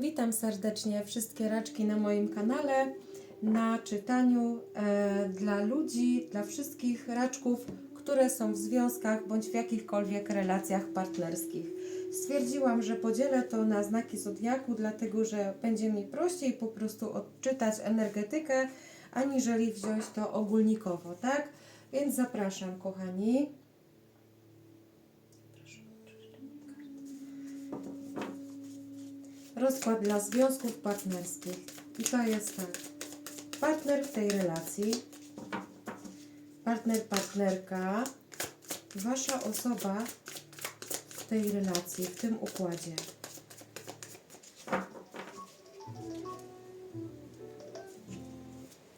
Witam serdecznie wszystkie raczki na moim kanale na czytaniu e, dla ludzi, dla wszystkich raczków, które są w związkach bądź w jakichkolwiek relacjach partnerskich. Stwierdziłam, że podzielę to na znaki zodiaku, dlatego że będzie mi prościej po prostu odczytać energetykę, aniżeli wziąć to ogólnikowo, tak? Więc zapraszam, kochani. Rozkład dla związków partnerskich. I to jest tak. Partner w tej relacji, partner, partnerka, wasza osoba w tej relacji, w tym układzie.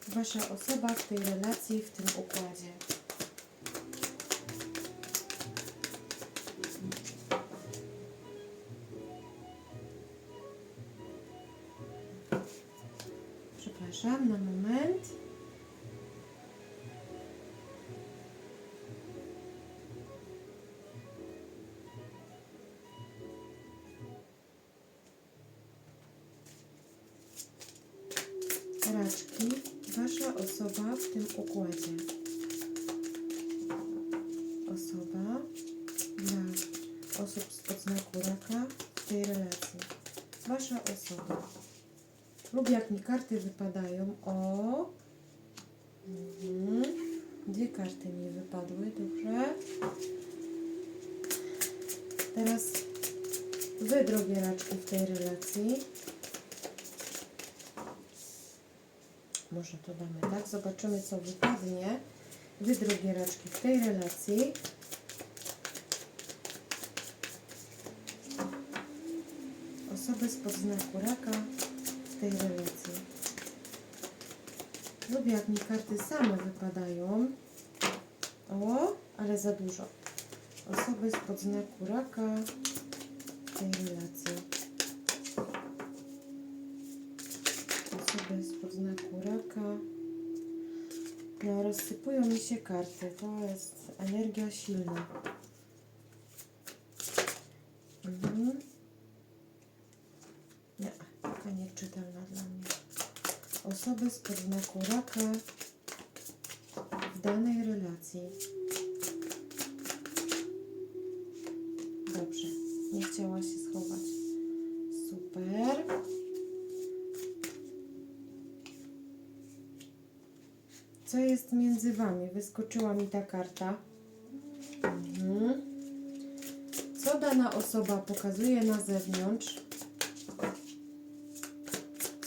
Wasza osoba w tej relacji, w tym układzie. Przepraszam, na moment. Jak mi karty wypadają, o. Mhm. Dwie karty mi wypadły, dobrze. Teraz wy, drogie raczki, w tej relacji. Może to damy tak, zobaczymy co wypadnie. Wy, drogie raczki, w tej relacji. Osoby z podznaku raka tej relacji. Lubię jak mi karty same wypadają. O, ale za dużo. Osoby z podznaku raka w tej relacji. Osoby z podznaku raka. No, rozsypują mi się karty. To jest energia silna. Mhm. Nie, taka nieczytelna dla mnie. Z podznaku raka w danej relacji. Dobrze, nie chciała się schować. Super. Co jest między Wami? Wyskoczyła mi ta karta. Mhm. Co dana osoba pokazuje na zewnątrz?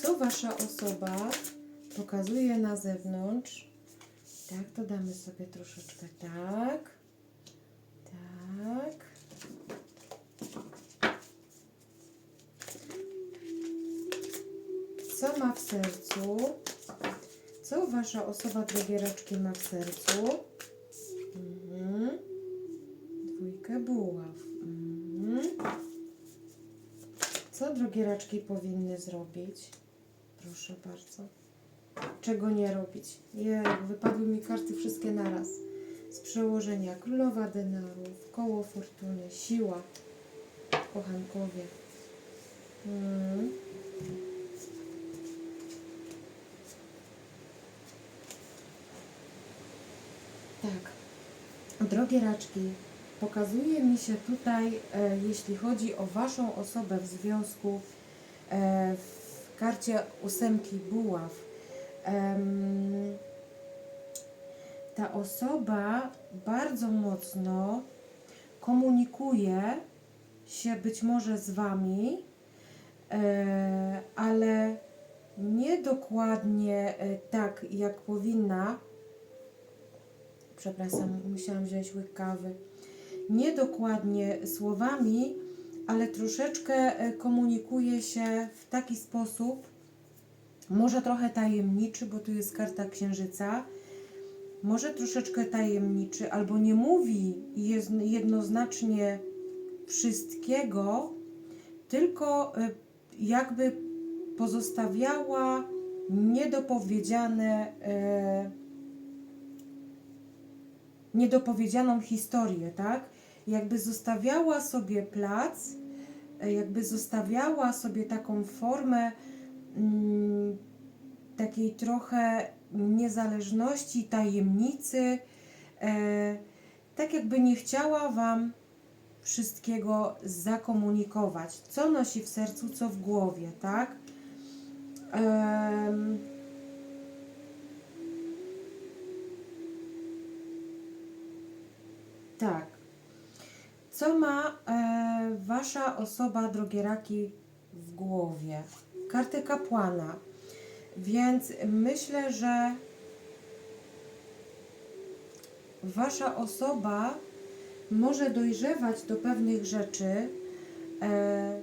Co wasza osoba pokazuje na zewnątrz? Tak, to damy sobie troszeczkę tak. Tak. Co ma w sercu? Co wasza osoba drogie raczki ma w sercu? Mhm. Dwójkę buław. Mhm. Co drogie raczki powinny zrobić? Proszę bardzo. Czego nie robić? Je, wypadły mi karty wszystkie naraz. Z przełożenia królowa denarów, koło fortuny, siła, kochankowie. Mm. Tak. Drogie raczki, pokazuje mi się tutaj, e, jeśli chodzi o Waszą osobę w związku e, w karcie ósemki buław. Ta osoba bardzo mocno komunikuje się być może z Wami, e, ale nie dokładnie e, tak, jak powinna. Przepraszam, musiałam wziąć łyk kawy. Nie dokładnie słowami, ale troszeczkę e, komunikuje się w taki sposób, może trochę tajemniczy, bo tu jest karta księżyca, może troszeczkę tajemniczy, albo nie mówi jednoznacznie wszystkiego, tylko e, jakby pozostawiała niedopowiedziane, e, niedopowiedzianą historię, tak? Jakby zostawiała sobie plac e, jakby zostawiała sobie taką formę takiej trochę niezależności, tajemnicy, e, tak jakby nie chciała Wam wszystkiego zakomunikować, co nosi w sercu, co w głowie, tak? Tak. Co ma e, Wasza osoba, drogie raki, w głowie? Kartę kapłana. Więc myślę, że Wasza osoba może dojrzewać do pewnych rzeczy, e,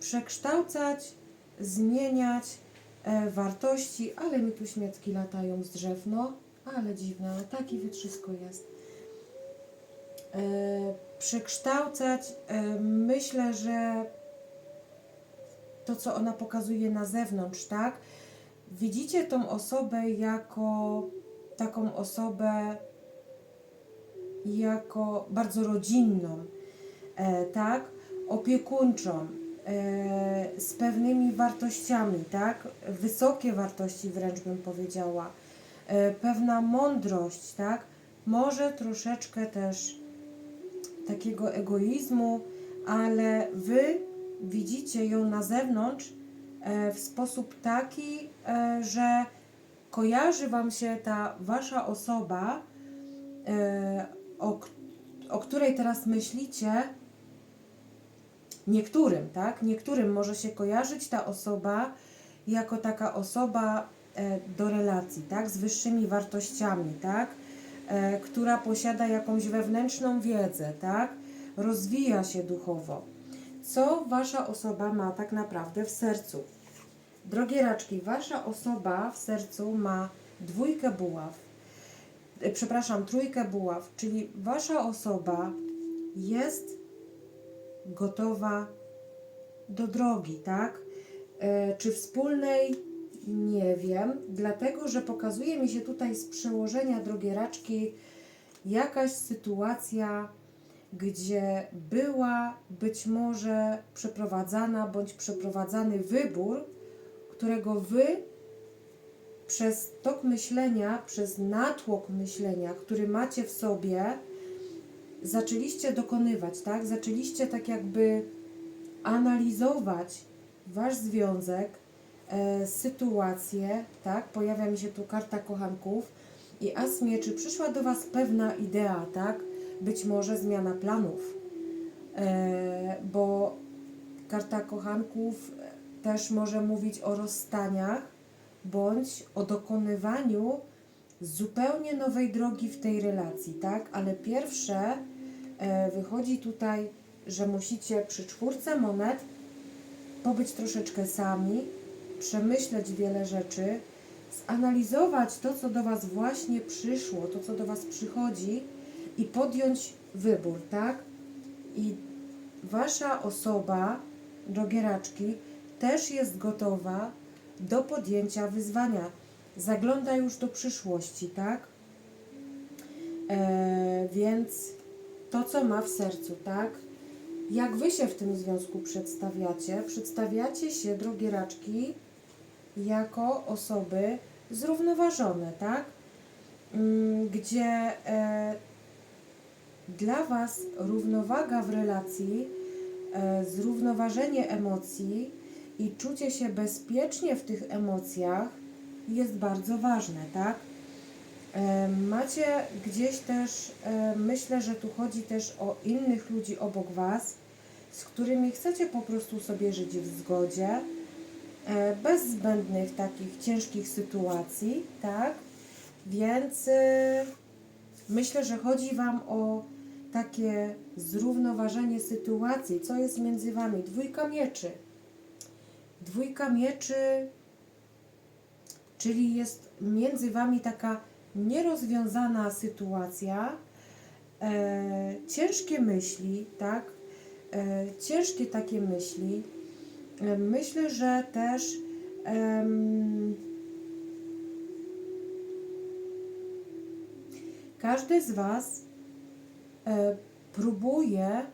przekształcać, zmieniać e, wartości, ale mi tu śmietki latają z drzew, no, ale dziwne, ale taki wytrzysko jest. E, przekształcać, e, myślę, że to, co ona pokazuje na zewnątrz, tak? Widzicie tą osobę jako taką osobę jako bardzo rodzinną, e, tak? Opiekuńczą, e, z pewnymi wartościami, tak? Wysokie wartości wręcz bym powiedziała. E, pewna mądrość, tak? Może troszeczkę też takiego egoizmu, ale wy widzicie ją na zewnątrz e, w sposób taki, e, że kojarzy wam się ta wasza osoba, e, o, o której teraz myślicie, niektórym, tak? Niektórym może się kojarzyć ta osoba jako taka osoba do relacji, tak? Z wyższymi wartościami, tak? Która posiada jakąś wewnętrzną wiedzę, tak? Rozwija się duchowo. Co wasza osoba ma tak naprawdę w sercu? Drogie raczki, wasza osoba w sercu ma dwójkę buław, e, przepraszam, trójkę buław, czyli wasza osoba jest gotowa do drogi, tak? E, czy wspólnej? Nie wiem, dlatego że pokazuje mi się tutaj z przełożenia, drogie raczki, jakaś sytuacja, gdzie była być może przeprowadzana bądź przeprowadzany wybór, którego wy przez tok myślenia, przez natłok myślenia, który macie w sobie, zaczęliście dokonywać, tak? Zaczęliście tak jakby analizować wasz związek, e, sytuację, tak? Pojawia mi się tu karta kochanków i as mieczy. Przyszła do was pewna idea, tak? Być może zmiana planów, e, bo karta kochanków też może mówić o rozstaniach bądź o dokonywaniu zupełnie nowej drogi w tej relacji, tak? Ale pierwsze e, wychodzi tutaj, że musicie przy czwórce monet pobyć troszeczkę sami, przemyśleć wiele rzeczy, zanalizować to, co do Was właśnie przyszło, to, co do Was przychodzi i podjąć wybór, tak? I Wasza osoba, drogie raczki, też jest gotowa do podjęcia wyzwania. Zagląda już do przyszłości, tak? E, więc to, co ma w sercu, tak? Jak wy się w tym związku przedstawiacie? Przedstawiacie się, drogie raczki, jako osoby zrównoważone, tak? Mm, Gdzie e, dla Was równowaga w relacji, e, zrównoważenie emocji i czucie się bezpiecznie w tych emocjach jest bardzo ważne, tak? E, Macie gdzieś też, e, myślę, że tu chodzi też o innych ludzi obok Was, z którymi chcecie po prostu sobie żyć w zgodzie, bez zbędnych takich ciężkich sytuacji, tak? Więc myślę, że chodzi Wam o takie zrównoważenie sytuacji. Co jest między Wami? Dwójka mieczy. Dwójka mieczy, czyli jest między Wami taka nierozwiązana sytuacja, e, ciężkie myśli, tak? E, ciężkie takie myśli. E, myślę, że też em, każdy z Was e, próbuje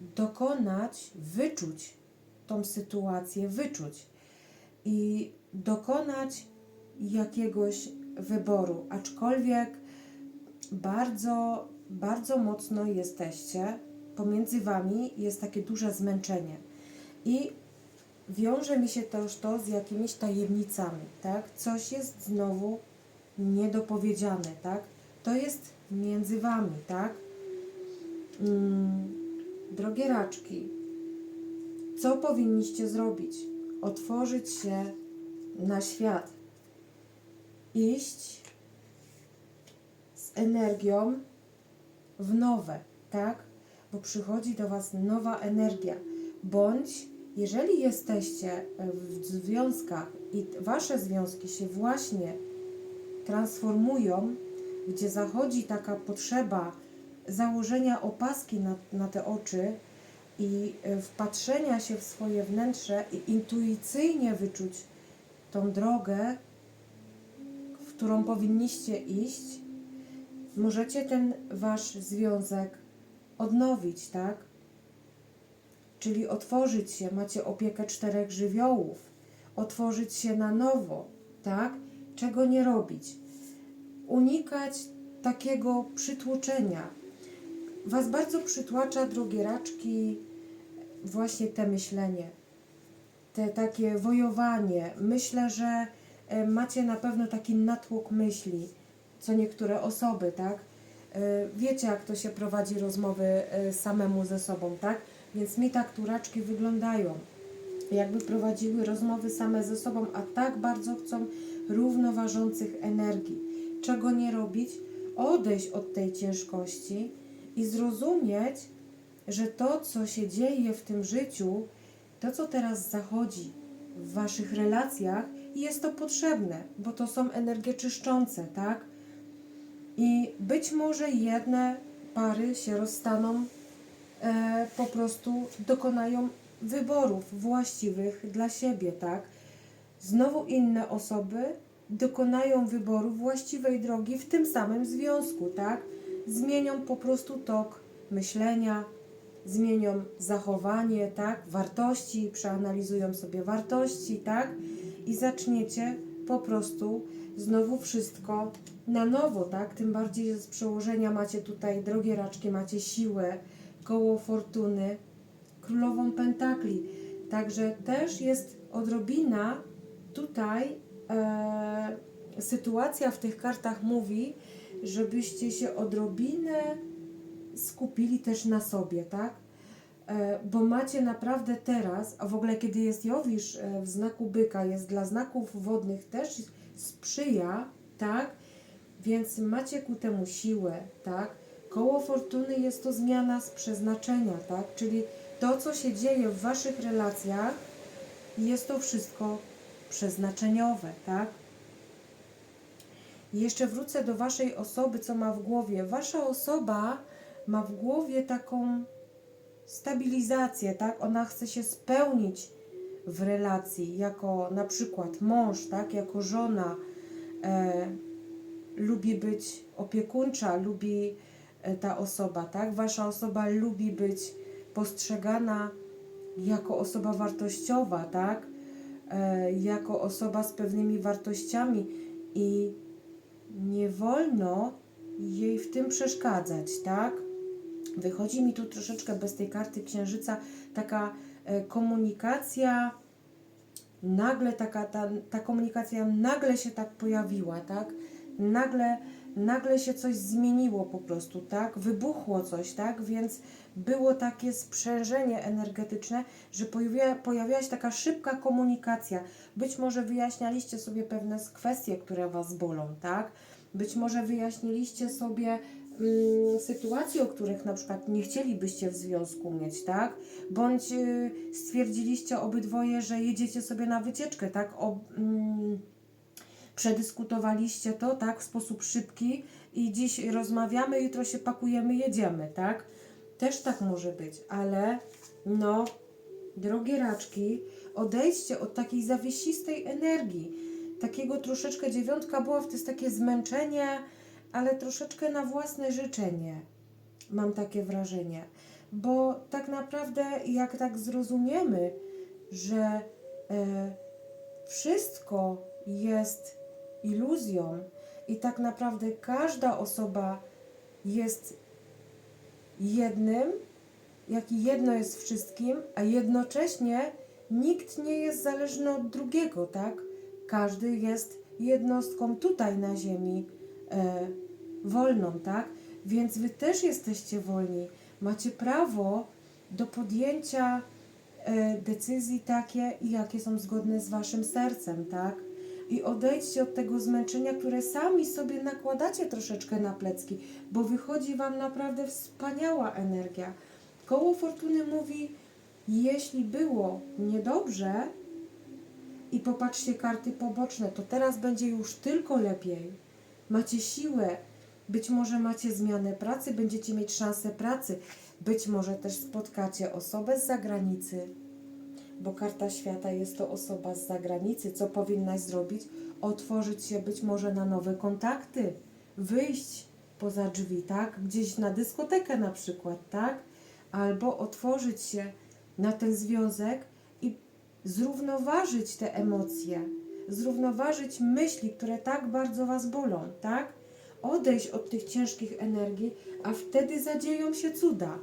dokonać, wyczuć tą sytuację, wyczuć i dokonać jakiegoś wyboru, aczkolwiek bardzo, bardzo mocno jesteście, pomiędzy Wami jest takie duże zmęczenie i wiąże mi się też to z jakimiś tajemnicami, tak? Coś jest znowu niedopowiedziane, tak? To jest między Wami, tak? Mm, drogie raczki, co powinniście zrobić? Otworzyć się na świat. Iść z energią w nowe, tak? Bo przychodzi do Was nowa energia. Bądź, jeżeli jesteście w związkach i Wasze związki się właśnie transformują, gdzie zachodzi taka potrzeba założenia opaski na, na te oczy i e, wpatrzenia się w swoje wnętrze i intuicyjnie wyczuć tą drogę, w którą powinniście iść, możecie ten wasz związek odnowić, tak? Czyli otworzyć się, macie opiekę czterech żywiołów, otworzyć się na nowo, tak? Czego nie robić? Unikać takiego przytłoczenia. Was bardzo przytłacza, drogie raczki, właśnie te myślenie, te takie wojowanie. Myślę, że e, macie na pewno taki natłok myśli, co niektóre osoby, tak? E, Wiecie, jak to się prowadzi rozmowy e, samemu ze sobą, tak? Więc mi tak turaczki wyglądają. Jakby prowadziły rozmowy same ze sobą, a tak bardzo chcą równoważących energii. Czego nie robić? Odejść od tej ciężkości i zrozumieć, że to, co się dzieje w tym życiu, to, co teraz zachodzi w Waszych relacjach, jest to potrzebne, bo to są energie czyszczące, tak? I być może jedne pary się rozstaną, e, po prostu dokonają wyborów właściwych dla siebie, tak? Znowu inne osoby dokonają wyboru właściwej drogi w tym samym związku, tak? Zmienią po prostu tok myślenia, zmienią zachowanie, tak? Wartości, przeanalizują sobie wartości, tak? I zaczniecie po prostu znowu wszystko na nowo, tak? Tym bardziej z przełożenia macie tutaj drogie raczki, macie siłę, koło fortuny, królową pentakli. Także też jest odrobina tutaj e, sytuacja w tych kartach mówi, żebyście się odrobinę skupili też na sobie, tak? E, bo macie naprawdę teraz, a w ogóle kiedy jest Jowisz e, w znaku byka, jest dla znaków wodnych też sprzyja, tak? Więc macie ku temu siłę, tak? Koło fortuny jest to zmiana z przeznaczenia, tak? Czyli to, co się dzieje w waszych relacjach, jest to wszystko przeznaczeniowe, tak? I jeszcze wrócę do waszej osoby, co ma w głowie. Wasza osoba ma w głowie taką stabilizację, tak? Ona chce się spełnić w relacji jako na przykład mąż, tak? Jako żona. E, lubi być opiekuńcza, lubi e, ta osoba, tak? Wasza osoba lubi być postrzegana jako osoba wartościowa, tak? E, jako osoba z pewnymi wartościami i nie wolno jej w tym przeszkadzać, tak? Wychodzi mi tu troszeczkę bez tej karty księżyca taka e, komunikacja, nagle taka, ta, ta komunikacja nagle się tak pojawiła, tak? Nagle, nagle się coś zmieniło po prostu, tak? Wybuchło coś, tak? Więc było takie sprzężenie energetyczne, że pojawiła, pojawiła się taka szybka komunikacja. Być może wyjaśnialiście sobie pewne kwestie, które Was bolą, tak? Być może wyjaśniliście sobie mm, sytuacje, o których na przykład nie chcielibyście w związku mieć, tak? Bądź y, stwierdziliście obydwoje, że jedziecie sobie na wycieczkę, tak? O, mm, przedyskutowaliście to, tak? W sposób szybki i dziś rozmawiamy, jutro się pakujemy, jedziemy, tak? Też tak może być, ale no, drogie raczki, odejdźcie od takiej zawiesistej energii, takiego troszeczkę dziewiątka była, to jest takie zmęczenie, ale troszeczkę na własne życzenie. Mam takie wrażenie. bo tak naprawdę, jak tak zrozumiemy, że e, wszystko jest iluzją i tak naprawdę każda osoba jest jednym, jak i jedno jest wszystkim, a jednocześnie nikt nie jest zależny od drugiego, tak? Każdy jest jednostką tutaj na Ziemi e, wolną, tak? Więc wy też jesteście wolni. Macie prawo do podjęcia e, decyzji takie, jakie są zgodne z waszym sercem, tak? I odejdźcie od tego zmęczenia, które sami sobie nakładacie troszeczkę na plecki, bo wychodzi wam naprawdę wspaniała energia. Koło Fortuny mówi, jeśli było niedobrze i popatrzcie karty poboczne, to teraz będzie już tylko lepiej. Macie siłę, być może macie zmianę pracy, będziecie mieć szansę pracy, być może też spotkacie osobę z zagranicy, bo karta świata jest to osoba z zagranicy. Co powinnaś zrobić? Otworzyć się być może na nowe kontakty, wyjść poza drzwi, tak? Gdzieś na dyskotekę na przykład, tak? Albo otworzyć się na ten związek i zrównoważyć te emocje, zrównoważyć myśli, które tak bardzo Was bolą, tak? Odejść od tych ciężkich energii, a wtedy zadzieją się cuda.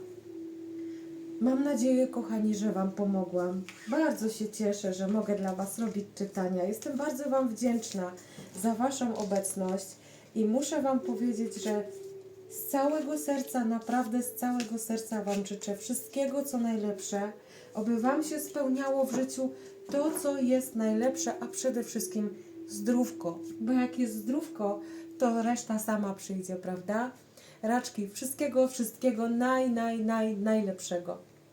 Mam nadzieję, kochani, że Wam pomogłam. Bardzo się cieszę, że mogę dla Was robić czytania. Jestem bardzo Wam wdzięczna za Waszą obecność i muszę Wam powiedzieć, że z całego serca, naprawdę z całego serca Wam życzę wszystkiego, co najlepsze, aby Wam się spełniało w życiu to, co jest najlepsze, a przede wszystkim zdrówko. Bo jak jest zdrówko, to reszta sama przyjdzie, prawda? Raczki, wszystkiego, wszystkiego naj, naj, naj, najlepszego.